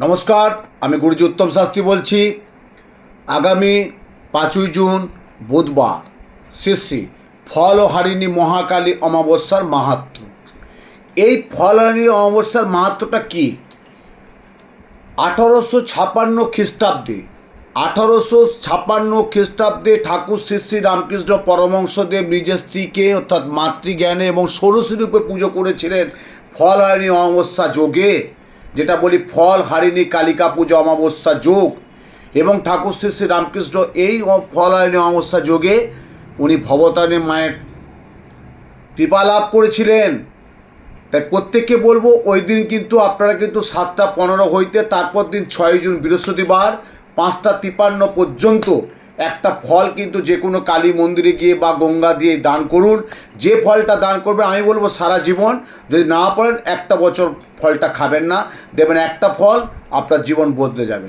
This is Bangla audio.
নমস্কার, আমি গুরুজি উত্তম শাস্ত্রী বলছি। আগামী পাঁচই জুন, বুধবার শেষে ফল ও হারিণী মহাকালী অমাবস্যার মাহাত্ম। এই ফল হারিণী অমাবস্যার মাহাত্মটা কী? আঠারোশো ছাপান্ন খ্রিস্টাব্দে, আঠারোশো ছাপান্ন খ্রিস্টাব্দে ঠাকুর শ্রী শ্রী রামকৃষ্ণ পরমংসদেব নিজের স্ত্রীকে, অর্থাৎ মাতৃজ্ঞানে এবং ষোড়শী রূপে পুজো করেছিলেন ফল হারিণী অমাবস্যা যোগে। যেটা বলি ফল, হারিণী, কালিকা পুজো, অমাবস্যা যোগ এবং ঠাকুর শ্রী শ্রী রামকৃষ্ণ এই ফল, হারিণী, অমাবস্যা যোগে উনি ভবতারণী মায়ের কৃপা লাভ করেছিলেন। তাই প্রত্যেককে বলব, ওই দিন কিন্তু আপনারা কিন্তু সাতটা পনেরো হইতে, তারপর দিন ছয় জুন বৃহস্পতিবার, পাঁচটা তিপান্ন পর্যন্ত একটা ফল কিন্তু যে কোনো কালী মন্দিরে গিয়ে বা গঙ্গা দিয়ে দান করুন। যে ফলটা দান করবে, আমি বলব সারা জীবন। যদি না পারেন, একটা বছর ফলটা খাবেন না। দেবেন একটা ফল, আপনার জীবন বদলে যাবে।